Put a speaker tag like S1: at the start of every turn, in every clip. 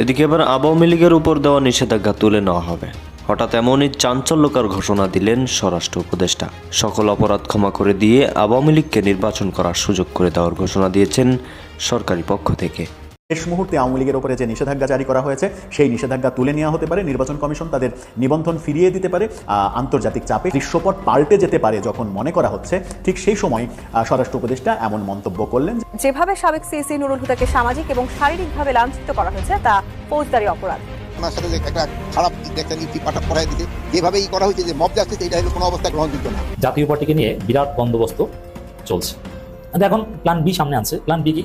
S1: এদিকে এবার আওয়ামী লীগের উপর দেওয়া নিষেধাজ্ঞা তুলে নেওয়া হবে। হঠাৎ এমনই চাঞ্চল্যকর ঘোষণা দিলেন স্বরাষ্ট্র উপদেষ্টা। সকল অপরাধ ক্ষমা করে দিয়ে আওয়ামী লীগকে নির্বাচন করার সুযোগ করে দেওয়ার ঘোষণা দিয়েছেন সরকারি পক্ষ থেকে।
S2: শেষ মুহূর্তে আওয়ামী লীগের উপরে যে নিষেধাজ্ঞা জারি করা হয়েছে সেই নিষেধাজ্ঞা তুলে নেওয়া হতে পারে নির্বাচন কমিশন তাদের নিবন্ধন ফিরিয়ে দিতে পারে আন্তর্জাতিক চাপে দৃশ্যপট পাল্টে যেতে পারে যখন মনে করা হচ্ছে। ঠিক সেই সময় স্বরাষ্ট্র উপদেষ্টা এমন মন্তব্য করলেন
S3: যেভাবে সাবেক সিএসি নুরুল হুদাকে সামাজিক এবং শারীরিকভাবে লাঞ্ছিত করা হয়েছে তা ফৌজদারি অপরাধ।
S4: ওনার সাথে একটা খারাপ দেখছেন ইতি পাঠা পড়াই দিতে যেভাবে ই করা হয়েছে যে মব জাস্টিস এটা হলো কোনো অবস্থায় গ্রহণযোগ্য না।
S5: জাতীয় পার্টিকে নিয়ে বিরাট বন্দোবস্ত চলছে। কিন্তু এখন প্ল্যান বি সামনে আছে প্ল্যান বি কি?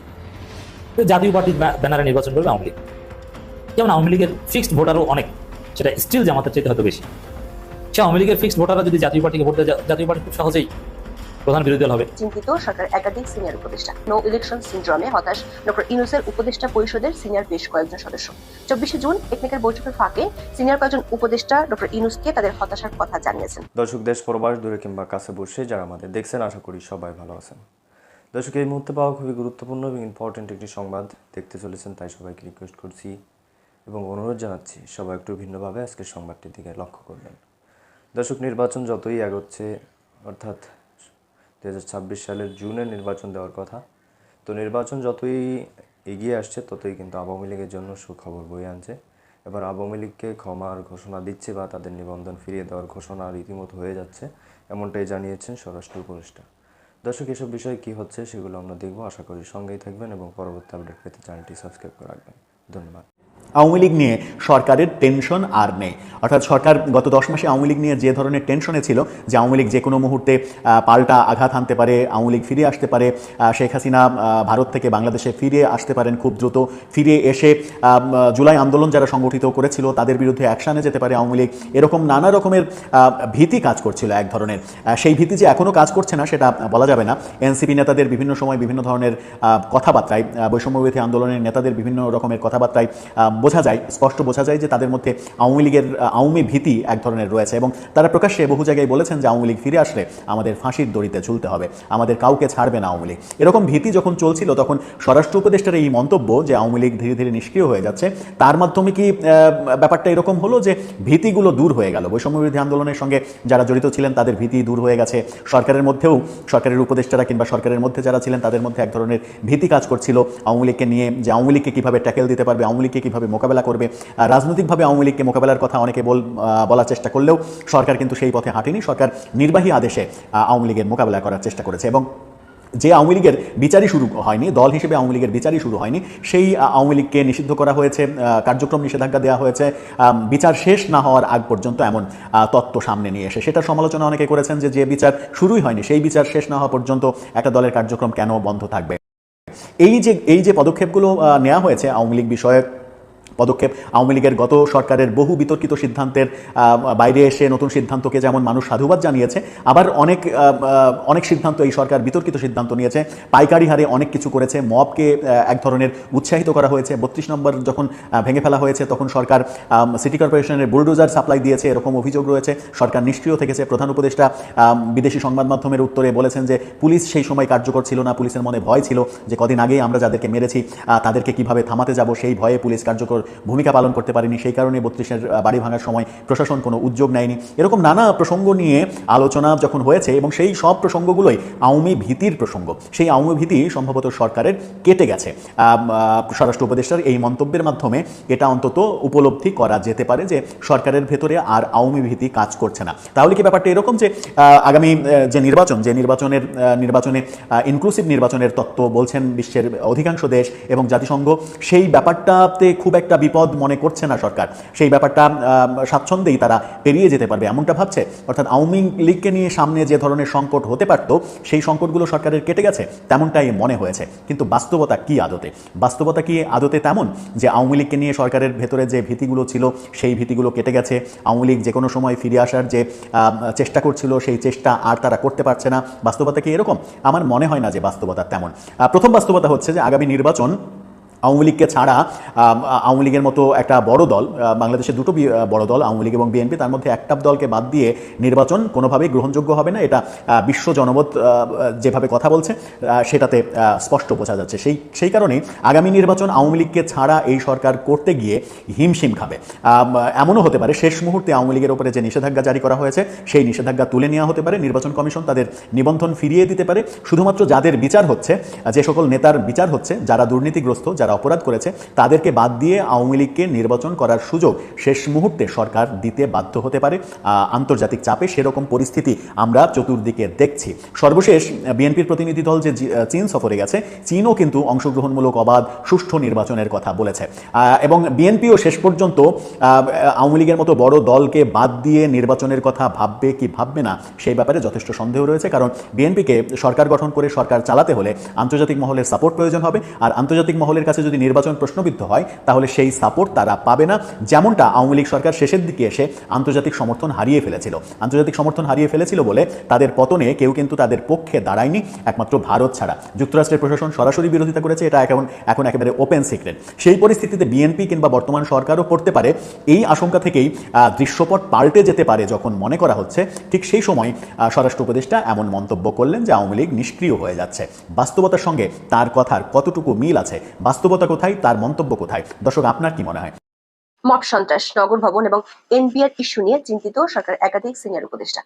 S5: জাতীয় পার্টির ব্যানারে নির্বাচন করবে আওয়ামী লীগ। যেমন আওয়ামী লীগের ফিক্সড ভোটারও অনেক সেটা স্টিল জামাতের চাইতে হয়তো বেশি। সে আওয়ামী লীগের ফিক্সড ভোটাররা যদি জাতীয় পার্টিকে ভোট দেয় জাতীয় পার্টি খুব সহজেই প্রধান বিরোধী দল হবে।
S6: চিন্তিত সরকার একাধিক সিনিয়র উপদেষ্টা নো ইলেকশন সিন্ড্রোমে হতাশ। ডক্টর ইউনুসের উপদেষ্টা পরিষদের সিনিয়র বেশ কয়েকজন সদস্য। চব্বিশে জুন টেকনিক্যাল বৈঠকের ফাঁকে সিনিয়র কয়েকজন উপদেষ্টা ডক্টর ইউনুসকে তাদের হতাশার কথা জানিয়েছেন।
S1: দর্শক দেশ প্রবাস দূরে কিংবা কাছে বসে যারা আমাদের দেখছেন আশা করি সবাই ভালো আছেন। দর্শক, এই মুহূর্তে পাওয়া খুবই গুরুত্বপূর্ণ এবং ইম্পর্টেন্ট একটি সংবাদ দেখতে চলেছেন, তাই সবাইকে রিকোয়েস্ট করছি এবং অনুরোধ জানাচ্ছি সবাই একটু ভিন্নভাবে আজকের সংবাদটির দিকে লক্ষ্য করবেন। দর্শক, নির্বাচন যতই এগোচ্ছে, অর্থাৎ দু হাজার ছাব্বিশ সালের জুনে নির্বাচন দেওয়ার কথা, তো নির্বাচন যতই এগিয়ে আসছে, ততই কিন্তু আওয়ামী লীগের জন্য সুখবর বয়ে আনছে। এবার আওয়ামী লীগকে ক্ষমার ঘোষণা দিচ্ছে বা তাদের নিবন্ধন ফিরিয়ে দেওয়ার ঘোষণা রীতিমতো হয়ে যাচ্ছে, এমনটাই জানিয়েছেন স্বরাষ্ট্র উপদেষ্টা। দর্শক, এসব বিষয়ে কী হচ্ছে সেগুলো আমরা দেখব। আশা করি সঙ্গেই থাকবেন এবং পরবর্তী আপডেট পেতে চ্যানেলটি সাবস্ক্রাইব করে রাখবেন। ধন্যবাদ।
S2: আওয়ামী লীগ নিয়ে সরকারের টেনশন আর নেই। অর্থাৎ সরকার গত দশ মাসে আওয়ামী লীগ নিয়ে যে ধরনের টেনশনে ছিল যে আওয়ামী লীগ যে কোনো মুহূর্তে পাল্টা আঘাত হানতে পারে আওয়ামী লীগ ফিরে আসতে পারে শেখ হাসিনা ভারত থেকে বাংলাদেশে ফিরে আসতে পারেন খুব দ্রুত ফিরে এসে জুলাই আন্দোলন যারা সংগঠিত করেছিল তাদের বিরুদ্ধে অ্যাকশানে যেতে পারে আওয়ামী লীগ। এরকম নানা রকমের ভীতি কাজ করছিল এক ধরনের। সেই ভীতি যে এখনও কাজ করছে না সেটা বলা যাবে না। এনসিপি নেতাদের বিভিন্ন সময় বিভিন্ন ধরনের কথাবার্তায় আহ, বৈষম্যবিরোধী আন্দোলনের নেতাদের বিভিন্ন রকমের কথাবার্তায় বোঝা যায়, স্পষ্ট বোঝা যায় যে তাদের মধ্যে আওয়ামী লীগের, আওয়ামী ভীতি এক ধরনের রয়েছে এবং তারা প্রকাশ্যে বহু জায়গায় বলেছেন যে আওয়ামী লীগ ফিরে আসলে আমাদের ফাঁসির দড়িতে ঝুলতে হবে, আমাদের কাউকে ছাড়বে না আওয়ামী লীগ। এরকম ভীতি যখন চলছিল তখন স্বরাষ্ট্র উপদেষ্টার এই মন্তব্য যে আওয়ামী লীগ ধীরে ধীরে নিষ্ক্রিয় হয়ে যাচ্ছে, তার মাধ্যমে কি ব্যাপারটা এরকম হলো যে ভীতিগুলো দূর হয়ে গেল? বৈষম্যবিরোধী আন্দোলনের সঙ্গে যারা জড়িত ছিলেন তাদের ভীতি দূর হয়ে গেছে। সরকারের মধ্যেও, সরকারের উপদেষ্টারা কিংবা সরকারের মধ্যে যারা ছিলেন তাদের মধ্যে এক ধরনের ভীতি কাজ করছিল। আওয়ামী লীগকে নিয়ে যে আওয়ামী লীগকে কীভাবে ট্যাকেল দিতে পারবে, আওয়ামী লীগকে কীভাবে মোকাবেলা করবে। রাজনৈতিকভাবে আওয়ামী লীগকে মোকাবেলার কথা অনেকে বল বলার চেষ্টা করলেও সরকার কিন্তু সেই পথে হাঁটেনি। সরকার নির্বাহী আদেশে আওয়ামী লীগের মোকাবেলা করার চেষ্টা করেছে এবং যে আওয়ামী লীগের বিচারই শুরু হয়নি, দল হিসেবে আওয়ামী লীগের বিচারই শুরু হয়নি, সেই আওয়ামী লীগকে নিষিদ্ধ করা হয়েছে কার্যক্রম নিষেধাজ্ঞা দেওয়া হয়েছে বিচার শেষ না হওয়ার আগ পর্যন্ত এমন তত্ত্ব সামনে নিয়ে এসে। সেটার সমালোচনা অনেকে করেছেন যে যে বিচার শুরুই হয়নি, সেই বিচার শেষ না হওয়া পর্যন্ত একটা দলের কার্যক্রম কেন বন্ধ থাকবে? এই যে এই যে পদক্ষেপগুলো নেওয়া হয়েছে আওয়ামী লীগ বিষয়ক পদক্ষেপ। আওয়ামী লীগের গত সরকারের বহু বিতর্কিত সিদ্ধান্তের বাইরে এসে নতুন সিদ্ধান্তকে যেমন মানুষ সাধুবাদ জানিয়েছে, আবার অনেক অনেক সিদ্ধান্ত এই সরকার বিতর্কিত সিদ্ধান্ত নিয়েছে। পাইকারি হারে অনেক কিছু করেছে। মবকে এক ধরনের উৎসাহিত করা হয়েছে। বত্রিশ নম্বর যখন ভেঙে ফেলা হয়েছে, তখন সরকার সিটি কর্পোরেশনের বুলডোজার সাপ্লাই দিয়েছে, এরকম অভিযোগ রয়েছে। সরকার নিষ্ক্রিয় থেকেছে। প্রধান উপদেষ্টা বিদেশি সংবাদ মাধ্যমের উত্তরে বলেছেন যে, পুলিশ সেই সময় কার্যকর ছিল না। পুলিশের মনে ভয় ছিল যে, কদিন আগেই আমরা যাদেরকে মেরেছি তাদেরকে কীভাবে থামাতে যাব, সেই ভয়ে পুলিশ কার্যকর ভূমিকা পালন করতে পারেনি, সেই কারণে বত্রিশের বাড়ি ভাঙার সময় প্রশাসন কোনো উদ্যোগ নেয়নি। এরকম নানা প্রসঙ্গ নিয়ে আলোচনা যখন হয়েছে এবং সেই সব প্রসঙ্গগুলোই আওয়ামী ভীতির প্রসঙ্গ, সেই আওয়ামী ভীতি সম্ভবত সরকারের কেটে গেছে। স্বরাষ্ট্র উপদেষ্টার এই মন্তব্যের মাধ্যমে এটা অন্তত উপলব্ধি করা যেতে পারে যে সরকারের ভেতরে আর আওয়ামী ভীতি কাজ করছে না। তাহলে কি ব্যাপারটা এরকম যে আগামী যে নির্বাচন, যে নির্বাচনের নির্বাচনে ইনক্লুসিভ নির্বাচনের তত্ত্ব বলছেন বিশ্বের অধিকাংশ দেশ এবং জাতিসংঘ, সেই ব্যাপারটাতে খুব একটা বিপদ মনে করছে না সরকার। সেই ব্যাপারটা স্বাচ্ছন্দ্যেই তারা পেরিয়ে যেতে পারবে, এমনটা ভাবছে। অর্থাৎ আওয়ামী লীগকে নিয়ে সামনে যে ধরনের সংকট হতে পারত, সেই সংকটগুলো সরকারের কেটে গেছে, তেমনটাই মনে হয়েছে। কিন্তু বাস্তবতা কি আদতে? বাস্তবতা কি আদতে তেমন যে আওয়ামী লীগকে নিয়ে সরকারের ভেতরে যে ভীতিগুলো ছিল, সেই ভীতিগুলো কেটে গেছে। আওয়ামী লীগ যে কোনো সময় ফিরে আসার যে চেষ্টা করছিল, সেই চেষ্টা আর তারা করতে পারছে না। বাস্তবতা কি এরকম? আমার মনে হয় না যে বাস্তবতা তেমন। প্রথম বাস্তবতা হচ্ছে যে আগামী নির্বাচন আওয়ামী লীগকে ছাড়া আওয়ামী লীগের মতো একটা বড় দল বাংলাদেশে দুটো বড় দল, আওয়ামী লীগ এবং বিএনপি, তার মধ্যে একটা দলকে বাদ দিয়ে নির্বাচন কোনোভাবেই গ্রহণযোগ্য হবে না। এটা বিশ্ব জনমত যেভাবে কথা বলছে সেটাতে স্পষ্ট বোঝা যাচ্ছে। সেই সেই কারণেই আগামী নির্বাচন আওয়ামী লীগকে ছাড়া এই সরকার করতে গিয়ে হিমশিম খাবে। এমনও হতে পারে, শেষ মুহূর্তে আওয়ামী লীগের উপরে যে নিষেধাজ্ঞা জারি করা হয়েছে, সেই নিষেধাজ্ঞা তুলে নেওয়া হতে পারে। নির্বাচন কমিশন তাদের নিবন্ধন ফিরিয়ে দিতে পারে। শুধুমাত্র যাদের বিচার হচ্ছে যে সকল নেতার বিচার হচ্ছে, যারা দুর্নীতিগ্রস্ত, যারা অপরাধ করেছে, তাদেরকে বাদ দিয়ে আওয়ামী লীগকে নির্বাচন করার সুযোগ শেষ মুহূর্তে সরকার দিতে বাধ্য হতে পারে। আন্তর্জাতিক চাপে সেরকম পরিস্থিতি আমরা চতুর্দিকে দেখছি। সর্বশেষ, বিএনপির প্রতিনিধি দল যে চীন সফরে গেছে, চীনও কিন্তু অংশগ্রহণমূলক অবাধ, সুষ্ঠু নির্বাচনের কথা বলেছে। এবং বিএনপিও শেষ পর্যন্ত আওয়ামী লীগের মতো বড় দলকে বাদ দিয়ে নির্বাচনের কথা ভাববে কি ভাববে না, সেই ব্যাপারে যথেষ্ট সন্দেহ রয়েছে। কারণ বিএনপিকে সরকার গঠন করে সরকার চালাতে হলে আন্তর্জাতিক মহলের সাপোর্ট প্রয়োজন হবে, আর আন্তর্জাতিক মহলের কাছে যদি নির্বাচন প্রশ্নবিদ্ধ হয়, তাহলে সেই সাপোর্ট তারা পাবে না। যেমনটা আওয়ামী লীগ সরকার শেষের দিকে এসে আন্তর্জাতিক সমর্থন হারিয়ে ফেলেছিল। আন্তর্জাতিক সমর্থন হারিয়ে ফেলেছিল বলে তাদের পতনে কেউ কিন্তু তাদের পক্ষে দাঁড়ায়নি, একমাত্র ভারত ছাড়া। যুক্তরাষ্ট্রের প্রশাসন সরাসরি বিরোধিতা করেছে, এটা এখন এখন একেবারে ওপেন সিক্রেট সেই পরিস্থিতিতে বিএনপি কিংবা বর্তমান সরকারও পড়তে পারে। এই আশঙ্কা থেকেই দৃশ্যপট পাল্টে যেতে পারে যখন মনে করা হচ্ছে, ঠিক সেই সময় স্বরাষ্ট্র উপদেষ্টা এমন মন্তব্য করলেন যে আওয়ামী লীগ নিষ্ক্রিয় হয়ে যাচ্ছে। বাস্তবতার সঙ্গে তার কথার কতটুকু মিল আছে? বাস্তবতা কোথায়, তার মন্তব্য কোথায়? দর্শক, আপনার কি মনে হয়?
S6: মত সন্ত্রাস, নগর ভবন এবং এনবিআর ইস্যু নিয়ে চিন্তিত সরকার একাধিক সিনিয়র উপদেষ্টা।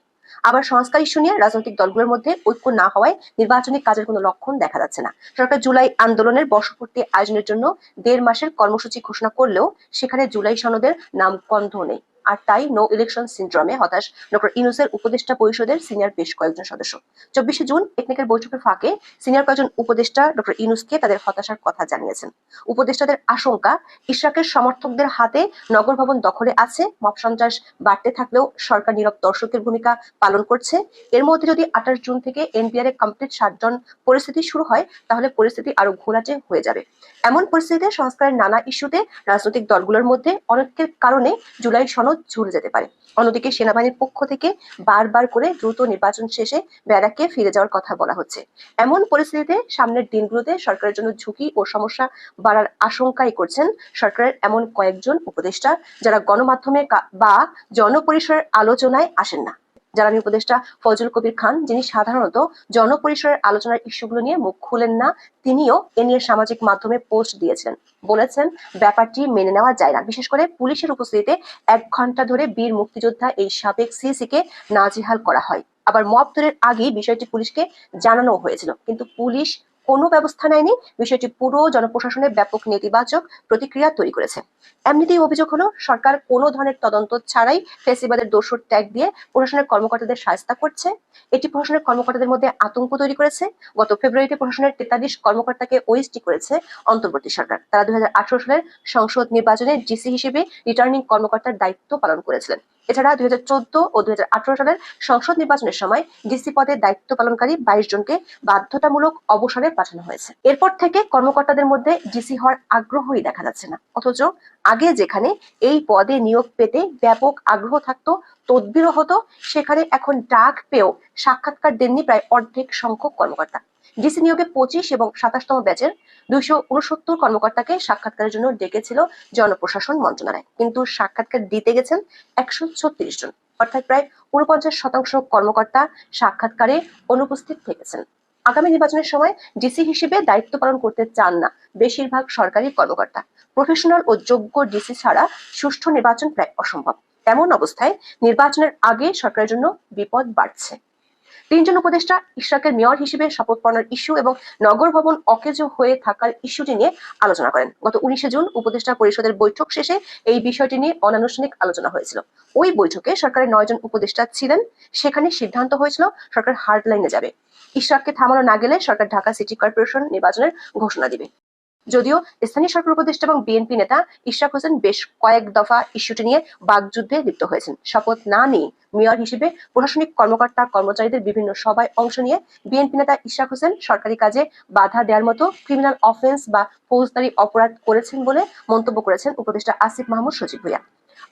S6: আবার সংস্কার ইস্যু নিয়ে রাজনৈতিক দলগুলোর মধ্যে ঐক্য না হওয়ায় নির্বাচনী কাজের কোনো লক্ষণ দেখা যাচ্ছে না। সরকার জুলাই আন্দোলনের বর্ষপূর্তি আয়োজনের জন্য দেড় মাসের কর্মসূচি ঘোষণা করলেও সেখানে জুলাই সনদের নাম কন্ধ নেই। আর তাই নো ইলেকশন সিন্ড্রোমে হতাশ ডক্টর ইনুসের উপদেষ্টা পরিষদের সিনিয়র বেশ কয়েকজন সদস্য। চব্বিশে জুন টেকনিক্যাল বৈঠকের ফাঁকে সিনিয়র কয়েকজন উপদেষ্টা ডক্টর ইনুসকে তাদের হতাশার কথা জানিয়েছেন। উপদেষ্টাদের আশঙ্কা, ইশরাকের সমর্থকদের হাতে নগর ভবন দখলে আছে, মব সন্ত্রাস বাড়তে থাকলেও সরকার নীরব দর্শকের ভূমিকা পালন করছে। এর মধ্যে যদি আঠাশ জুন থেকে এনপিআর এ কমপ্লিট সাতজন পরিস্থিতি শুরু হয়, তাহলে পরিস্থিতি আরও ঘোলাটে হয়ে যাবে। এমন পরিস্থিতিতে সংস্কারের নানা ইস্যুতে রাজনৈতিক দলগুলোর মধ্যে অনেকের কারণে জুলাই সনদ ঝুলে যেতে পারে। অন্যদিকে সেনাবাহিনীর পক্ষ থেকে বারবার করে দ্রুত নির্বাচন শেষে ব্যারাকে ফিরে যাওয়ার কথা বলা হচ্ছে। এমন পরিস্থিতিতে সামনের দিনগুলোতে সরকারের জন্য ঝুঁকি ও সমস্যা বাড়ার আশঙ্কাই করছেন সরকারের এমন কয়েকজন উপদেষ্টা যারা গণমাধ্যমে বা জনপরিসরের আলোচনায় আসেন না। জ্বালানি উপদেষ্টা ফজল কবির খান, যিনি সাধারণত জনপরিসরের আলোচনার ইস্যুগুলো নিয়ে মুখ খুলেন না, তিনিও এ নিয়ে সামাজিক মাধ্যমে পোস্ট দিয়েছেন। বলেছেন, ব্যাপারটি মেনে নেওয়া যায় না। বিশেষ করে পুলিশের উপস্থিতিতে এক ঘণ্টা ধরে বীর মুক্তিযোদ্ধা এই সাবেক সিসি কে নাজিহাল করা হয়। আবার মব আগেই বিষয়টি পুলিশকে জানানো হয়েছিল। কিন্তু পুলিশ কোনো ব্যবস্থা নেয়নি। বিষয়টি পুরো জনপ্রশাসনের ব্যাপক নেতিবাচক প্রতিক্রিয়া তৈরি করেছে। এমনিতেই অভিযোগ হলো, সরকার কোনো ধরনের তদন্ত ছাড়াই ফেসিবাদের দোষর ট্যাগ দিয়ে প্রশাসনের কর্মকর্তাদের সাহায্য করছে। এটি প্রশাসনের কর্মকর্তাদের মধ্যে আতঙ্ক তৈরি করেছে। গত ফেব্রুয়ারিতে প্রশাসনের তেতাল্লিশ কর্মকর্তাকে ওএসটি করেছে অন্তর্বর্তী সরকার। তারা দুই হাজার আঠারো সালের সংসদ নির্বাচনে ডিসি হিসেবে রিটার্নিং কর্মকর্তার দায়িত্ব পালন করেছিলেন। এছাড়া দুই ও দুই সালের সংসদ নির্বাচনের সময় ডিসি পদে দায়িত্ব পালনকারী বাইশ জনকে বাধ্যতামূলক অবসরে পাঠানো হয়েছে। এরপর থেকে কর্মকর্তাদের মধ্যে ডিসি হওয়ার আগ্রহই দেখা যাচ্ছে না। অথচ আগে যেখানে এই পদে নিয়োগ পেতে ব্যাপক আগ্রহ থাকতো তদবিরও হতো, সেখানে এখন ডাক পেয়েও সাক্ষাৎকার দেননি প্রায় অর্ধেক সংখ্যক কর্মকর্তা। ডিসি নিয়োগে পঁচিশ এবং সাতাশতম ব্যাচের দুইশো উনসত্তর কর্মকর্তাকে সাক্ষাৎকারের জন্য ডেকেছিল জনপ্রশাসন মন্ত্রণালয়। কিন্তু সাক্ষাৎকার দিতে গেছেন একশো ছত্রিশ জন। অর্থাৎ প্রায় উনপঞ্চাশ শতাংশ কর্মকর্তা সাক্ষাৎকারে অনুপস্থিত থেকেছেন। আগামী নির্বাচনের সময় ডিসি হিসেবে দায়িত্ব পালন করতে চান না বেশিরভাগ সরকারি কর্মকর্তা। প্রফেশনাল ও যোগ্য ডিসি ছাড়া সুষ্ঠু নির্বাচন প্রায় অসম্ভব। এমন অবস্থায় নির্বাচনের আগে সরকারের জন্য বিপদ বাড়ছে। তিনজন উপদেষ্টা ইশরাকের মেয়র হিসেবে শপথ পালনের ইস্যু এবং নগর ভবন অকেজো হয়ে থাকার ইস্যুটি নিয়ে আলোচনা করেন। গত উনিশে জুন উপদেষ্টা পরিষদের বৈঠক শেষে এই বিষয়টি নিয়ে অনানুষ্ঠানিক আলোচনা হয়েছিল। ওই বৈঠকে সরকারের নয়জন উপদেষ্টা ছিলেন, সেখানে সিদ্ধান্ত হয়েছিল সরকার হার্ড লাইনে যাবে। ইশরাককে থামানো না গেলে সরকার ঢাকা সিটি কর্পোরেশন নির্বাচনের ঘোষণা দিবে। যদিও স্থানীয় সরকার উপদেষ্টা এবং বিএনপি নেতা ইশরাক হোসেন বেশ কয়েক দফা ইস্যুটি নিয়ে বাকযুদ্ধে লিপ্ত হয়েছেন। শপথ না নিয়ে মেয়র হিসেবে প্রশাসনিক কর্মকর্তা, কর্মচারীদের বিভিন্ন সভায় অংশ নিয়ে বিএনপি নেতা ইশরাক হোসেন সরকারি কাজে বাধা দেওয়ার মতো ক্রিমিনাল অফেন্স বা ফৌজদারি অপরাধ করেছেন বলে মন্তব্য করেছেন উপদেষ্টা আসিফ মাহমুদ সচিব ভুইয়া।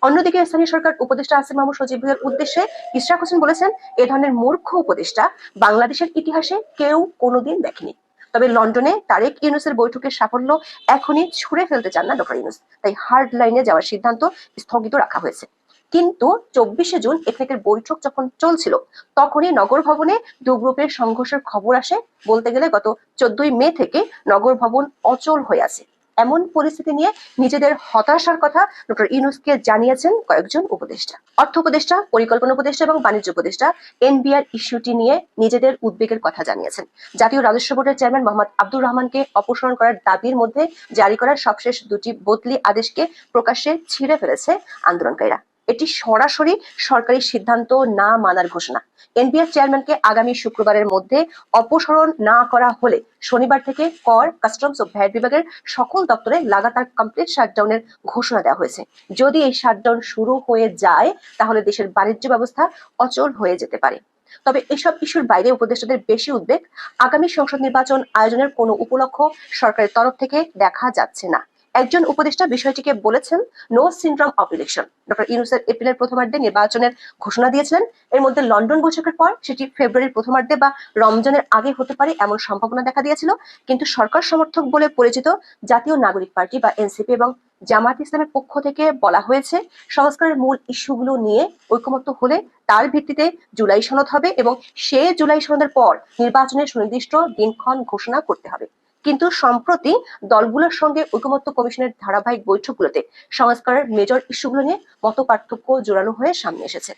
S6: অন্যদিকে স্থানীয় সরকার উপদেষ্টা আসিফ মাহমুদ সচিব ভুইয়ার উদ্দেশ্যে ইশরাক হোসেন বলেছেন, এ ধরনের মূর্খ উপদেষ্টা বাংলাদেশের ইতিহাসে কেউ কোনোদিন দেখেনি। তবে লন্ডনে তারেক ইউনুসের বৈঠকের সাফল্য এখনই ছুড়ে ফেলতে চান না ডক্টর ইউনুস। তাই হার্ড লাইনে যাওয়ার সিদ্ধান্ত স্থগিত রাখা হয়েছে। কিন্তু চব্বিশে জুন এফেকের বৈঠক যখন চলছিল, তখনই নগর ভবনে দু গ্রুপের সংঘর্ষের খবর আসে। বলতে গেলে গত চোদ্দই মে থেকে নগর ভবন অচল হয়ে আছে। এমন পরিস্থিতি নিয়ে নিজেদের হতাশার কথা ডক্টর ইউনুসকে জানিয়েছেন কয়েকজন উপদেষ্টা। অর্থ উপদেষ্টা, পরিকল্পনা উপদেষ্টা এবং বাণিজ্য উপদেষ্টা এনবিআর ইস্যুটি নিয়ে নিজেদের উদ্বেগের কথা জানিয়েছেন। জাতীয় রাজস্ব বোর্ডের চেয়ারম্যান মোহাম্মদ আব্দুর রহমানকে অপসারণ করার দাবির মধ্যে জারি করার সবশেষ দুটি বদলি আদেশকে প্রকাশ্যে ছিঁড়ে ফেলেছে আন্দোলনকারীরা। এটি সরাসরি সরকারি সিদ্ধান্ত না মানার ঘোষণা। এনবিআর চেয়ারম্যানকে আগামী শুক্রবারের মধ্যে অপসারণ না করা হলে শনিবার থেকে কর, কাস্টমস ও ভ্যাট বিভাগের সকল দপ্তরে লাগাতার কমপ্লিট শাটডাউনের ঘোষণা দেওয়া হয়েছে। যদি এই শাটডাউন শুরু হয়ে যায়, তাহলে দেশের বাণিজ্য ব্যবস্থা অচল হয়ে যেতে পারে। তবে এসব ইস্যুর বাইরে উপদেষ্টাদের বেশি উদ্বেগ। আগামী সংসদ নির্বাচন আয়োজনের কোনো উপলক্ষ সরকারের তরফ থেকে দেখা যাচ্ছে না। একজন উপদেষ্টা বিষয়টিকে বলেছেন no syndrome of election doctor ইউনুসের এপ্রিলের প্রথমার্ধে নির্বাচনের ঘোষণা দিয়েছিলেন। এর মধ্যে লন্ডন বৈঠকের পর সেটি ফেব্রুয়ারির প্রথমার্ধে বা রমজানের আগে হতে পারে এমন সম্ভাবনা দেখা দিয়েছিল। কিন্তু সরকার সমর্থক বলে পরিচিত জাতীয় নাগরিক পার্টি বা এনসিপি এবং জামাত ইসলামের পক্ষ থেকে বলা হয়েছে, সংস্কারের মূল ইস্যুগুলো নিয়ে ঐকমত্য হলে তার ভিত্তিতে জুলাই সনদ হবে এবং সে জুলাই সনদের পর নির্বাচনের সুনির্দিষ্ট দিনক্ষণ ঘোষণা করতে হবে। কিন্তু সম্প্রতি দলগুলোর সঙ্গে ঐকমত্য কমিশনের ধারাবাহিক বৈঠকগুলোতে সংস্কারের মেজর ইস্যুগুলো নিয়ে মত পার্থক্য জোরালো হয়ে সামনে এসেছে।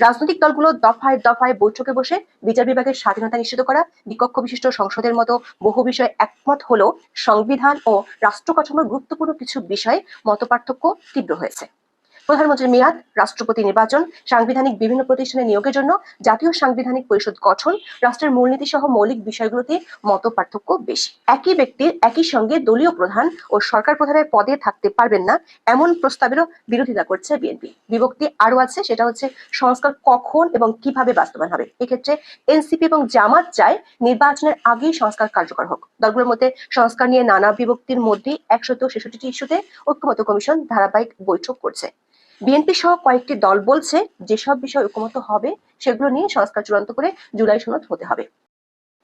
S6: রাজনৈতিক দলগুলো দফায় দফায় বৈঠকে বসে বিচার বিভাগের স্বাধীনতা নিশ্চিত করা, বিকক্ষ বিশিষ্ট সংসদের মতো বহু বিষয়ে একমত হলেও সংবিধান ও রাষ্ট্র কাঠামোর গুরুত্বপূর্ণ কিছু বিষয়ে মতপার্থক্য তীব্র হয়েছে। প্রধানমন্ত্রীর মেয়াদ, রাষ্ট্রপতি নির্বাচন, সাংবিধানিক বিভিন্ন প্রতিষ্ঠানে নিয়োগের জন্য জাতীয় সাংবিধানিক পরিষদ গঠন, রাষ্ট্রের মূলনীতি সহ মৌলিক বিষয়গুলোতে মত পার্থক্য বেশি। একই ব্যক্তির একই সঙ্গে দলীয় প্রধান ও সরকার প্রধানের পদে থাকতে পারবেন না এমন প্রস্তাবেরও বিরোধিতা করছে বিএনপি। বিভক্তি আরও আছে, সেটা হচ্ছে সংস্কার কখন এবং কীভাবে বাস্তবায়ন হবে। এক্ষেত্রে এনসিপি এবং জামাত চায় নির্বাচনের আগেই সংস্কার কার্যকর হোক। দলগুলোর মধ্যে সংস্কার নিয়ে নানা বিভক্তির মধ্যে একশত ছেষট্টিটি ইস্যুতে ঐক্যমত কমিশন ধারাবাহিক বৈঠক করছে। বিএনপি সহ কয়েকটি দল বলছে যেসব বিষয় ঐক্যমত হবে, সেগুলো নিয়ে সংস্কার চূড়ান্ত করে জুলাই সনদ হতে হবে।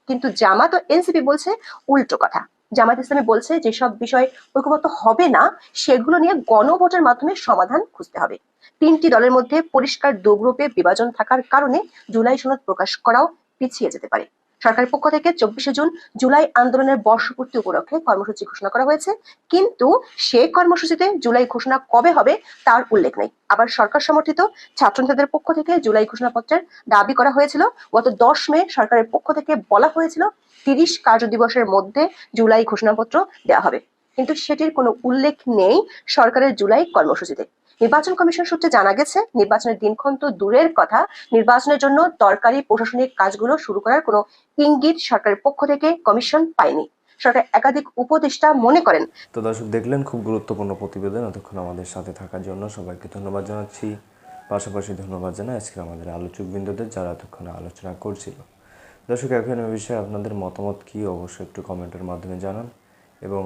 S6: কিন্তু জামাত ও এনসিপি বলছে উল্টো কথা। জামাত ইসলামী বলছে যেসব বিষয় ঐক্যমত হবে না, সেগুলো নিয়ে গণভোটের মাধ্যমে সমাধান খুঁজতে হবে। তিনটি দলের মধ্যে পরিষ্কার দু গ্রুপে বিভাজন থাকার কারণে জুলাই সনদ প্রকাশ করাও পিছিয়ে যেতে পারে। সরকারের পক্ষ থেকে চব্বিশে জুন জুলাই আন্দোলনের বর্ষপূর্তি উপলক্ষে কর্মসূচি ঘোষণা করা হয়েছে। কিন্তু সে কর্মসূচিতে জুলাই ঘোষণা কবে হবে তার উল্লেখ নেই। আবার সরকার সমর্থিত ছাত্র নেতাদের পক্ষ থেকে জুলাই ঘোষণাপত্রের দাবি করা হয়েছিল। গত দশ মে সরকারের পক্ষ থেকে বলা হয়েছিল তিরিশ কার্য দিবসের মধ্যে জুলাই ঘোষণাপত্র দেওয়া হবে। কিন্তু সেটির কোনো উল্লেখ নেই সরকারের জুলাই কর্মসূচিতে। নির্বাচন কমিশন সূত্রে জানা গেছে, নির্বাচনের দিনক্ষণ তো দূরের কথা। নির্বাচনের জন্য দরকারি প্রশাসনিক কাজগুলো শুরু করার কোনো ইঙ্গিত সরকারের পক্ষ থেকে কমিশন পায়নি। সরকার একাধিক উপদেষ্টা মনে করেন।
S1: তো দর্শক, দেখলেন খুব গুরুত্বপূর্ণ প্রতিবেদন এতক্ষণ আমাদের সাথে থাকার জন্য। সবাইকে ধন্যবাদ জানাচ্ছি। পাশাপাশি ধন্যবাদ জানাই আজকে আমাদের আলোচক বিন্দুদের যারা এতক্ষণ আলোচনা করছিল। দর্শক, এখন এ বিষয়ে আপনাদের মতামত কি? অবশ্যই একটু কমেন্টের মাধ্যমে জানান। এবং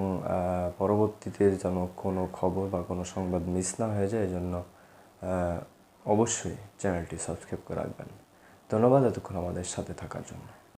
S1: পরবর্তীতে যেন কোনো খবর বা কোনো সংবাদ মিস না হয়ে যায়, এজন্য অবশ্যই চ্যানেলটি সাবস্ক্রাইব করে রাখবেন। ধন্যবাদ এতক্ষণ আমাদের সাথে থাকার জন্য।